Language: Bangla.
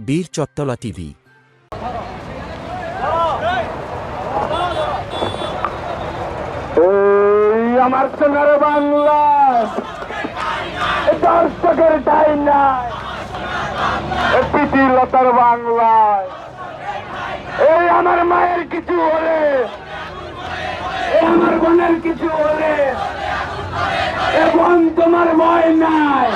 বীর চত্তলা টিভি। আমার সোনার বাংলা। দর্শকের টাই নাই প্রীতিলতার বাংলায় এই আমার মায়ের কিছু হলে। আমার বোনের কিছু হলে। এবং তোমার ভয় নাই।